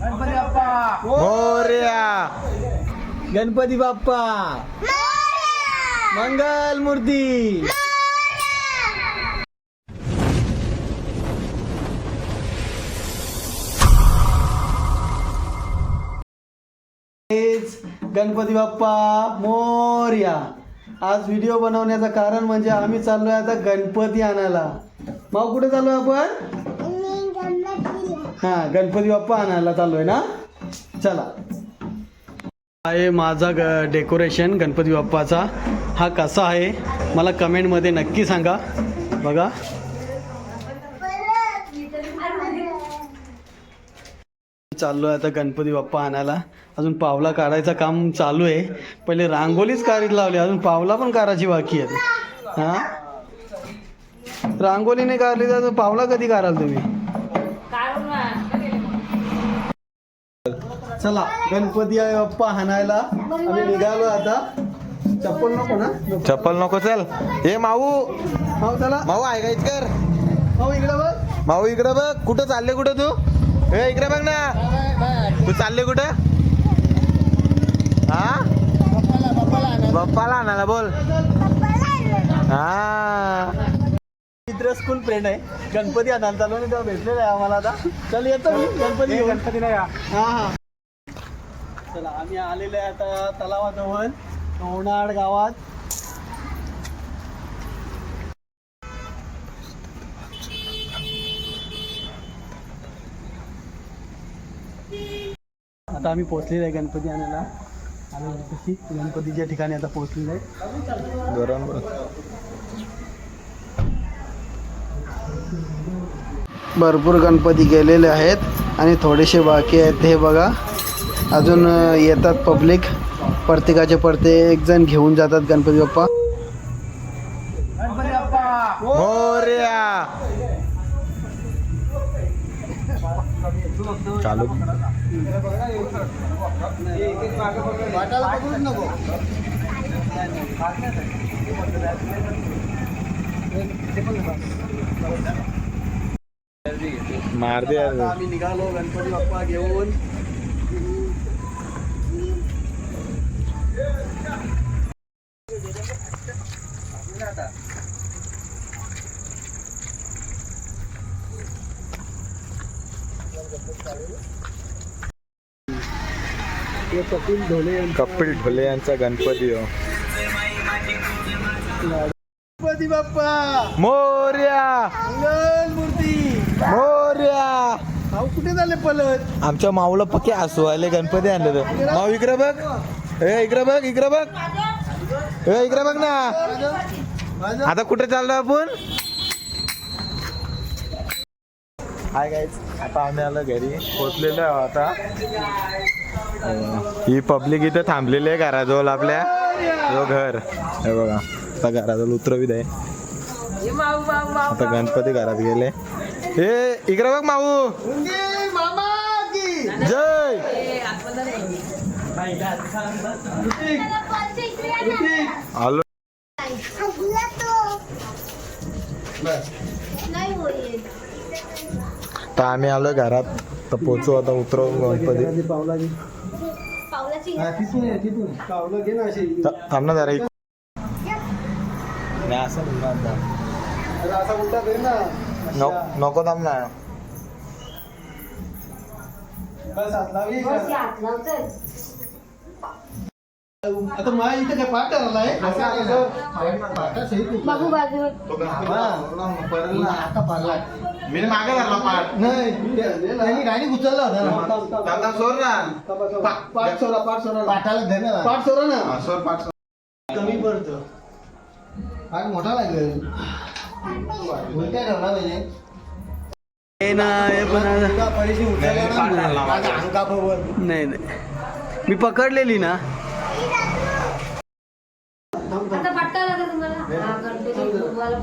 गणपती बाप्पा. मोर्या. गणपती बाप्पा. मंगल मूर्ती. गणपती बाप्पा मोर्या. आज व्हिडिओ बनवण्याचं कारण म्हणजे आम्ही चाललोय आता गणपती आणायला. माऊ कुठे चाललोय आपण? हा गणपती बाप्पा आणायला चाललोय ना? चला. आहे माझा ग डेकोरेशन गणपती बाप्पाचा. हा कसा आहे? मला कमेंटमध्ये नक्की सांगा. बघा. चाललो आहे आता गणपती बाप्पा आणायला. अजून पावला काढायचं काम चालू आहे. पहिले रांगोलीच काढीत लावली. अजून पावला पण काढायची बाकी आहे. हा? रांगोलीने काढली तर पावला कधी काढाल तुम्ही? चला गणपती आहे बाप्पा हाणायला. आम्ही निघालो आता. चप्पल नको ना? चप्पल नको चल. हे माऊ. हो चला. माऊ ऐकायच कर? हो इकडे बघ. माऊ इकडे बघ. कुठं चालले कुठं तू? हे इकडे बघ ना. तू चालले कुठं? हा? बाप्पाला आणायला बोल. हा. मित्र स्कूल फ्रेंड आहे. गणपती आणायला चालू आणि तेव्हा भेटलेला आहे आम्हाला आता. चल येतो मी. गणपती. गणपती नाही या. हा हा. चला आम्ही आलेलो आहे आता तलावाजवळ लोणाड गावात. आता आम्ही पोहोचलेलो आहे गणपती आणायला. आणि गणपतीच्या ठिकाणी आता पोहोचलेलो आहे. भरपूर गणपती गेलेले आहेत आणि थोडेसे बाकी आहेत हे बघा. अजून येतात पब्लिक प्रत्येकाचे प्रत्येक जण घेऊन जातात गणपती बाप्पा. गणपती बाप्पा! मोर्या चालू. मार दे यार. आता आम्ही निघालो गणपती बाप्पा घेऊन. कपिल ढोले कपिल ढोले यांचा गणपती हो. गणपती बाप्पा! मोर्या! मूर्ती! मोर्या! भाऊ कुठे झाले पलत आमच्या माऊला पक्के हसू आले गणपती आणले तर माऊ इकडे बघ. ए इकडे बघ इकडे बघ. ए इकडे बघ ना. आता कुठे चाललो आपण? हाय गाईज आता आम्ही आलो घरी. पोचलेलो आहे आता. ही पब्लिक इथे थांबलेली आहे घराजवळ आपल्या. जो घर. हे बघा आता घराजवळ उतरवीत आहे. आता गणपती घरात गेले. हे इकडे बघ माऊ. मुंगे मामा की जय. आलो. तर आम्ही आलो घरात. तर पोचू आता उतरवून गणपती. थांब ना जरा नाही असं म्हणणार नको थांब ना. बस हात लाव. आता माझ्या इथे काय पाठ आलाय. बाबू बाजू. परला आता पाडला. मी मागे धरला पाठ. नाही गाडी उचलला होता ना दादा सोड ना. पाठ सोडा पाठ सोडा. पाठाला धन्यवाद. पाठ सोडा ना. सोड पाठ कमी पडतं. पाठ मोठा लागेल उलट्या ठेवला पाहिजे. नाही नाही. मी पकडलेली ना.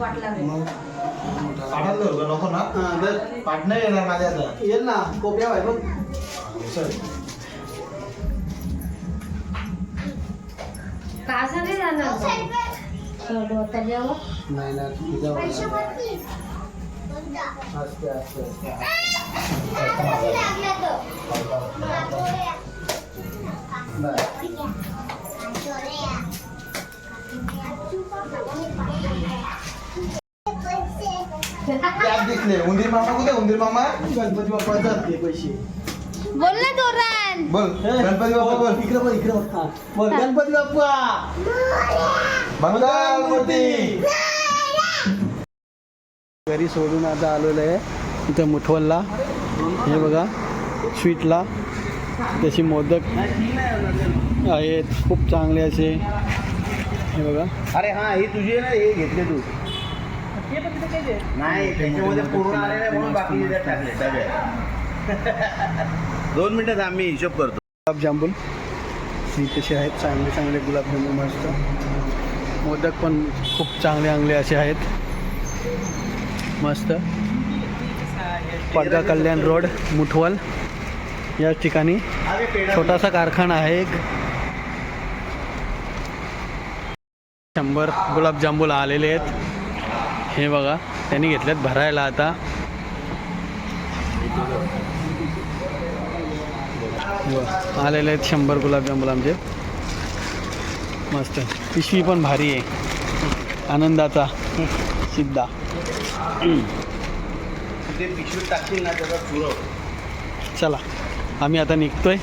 पाटणला नको ना पाटणा येणार माझ्या येईल ना कोपऱ्या आहे बघ कासा नाही जाणार घेतले उंदीर मामा कुठे? उंदीर मामा? गणपती बाप्पा जाते पैसे. बोल ना जोरान बोल. गणपती बाप्पा बोल. इकडे बघ इकडे बघ हा. बोल. गणपती बाप्पा. मंगल मूर्ती. घरी सोडून आता आलेलो आहे इथं मुठवलला हे बघा स्वीटला. तशी मोदक आहेत. खूप चांगले असे. हे बघा. अरे हा ही तुझी आहे ना हे घेतले तू. नाही त्याच्यामध्ये पूर्ण आले नाही म्हणून बाकी याच्यात टाकले. डब्यात दोन मिनिटात आम्ही हिशोब करतो. गुलाबजामुन हे तसे आहेत? चांगले चांगले गुलाबजामुन मस्त. मोदक पण खूप चांगले चांगले असे आहेत. मस्त. पडगा कल्याण रोड मुठवल. या ठिकाणी छोटासा कारखाना आहे एक. शंभर गुलाबजामुन आलेले आहेत. हे बघा त्यांनी घेतलेत भरायला आता. आलेले आहेत शंभर गुलाबजामुन आमचे मस्त. पिशवी पण भारी आहे. आनंदाचा. सिद्धा. चला आम्ही आता निघतोय.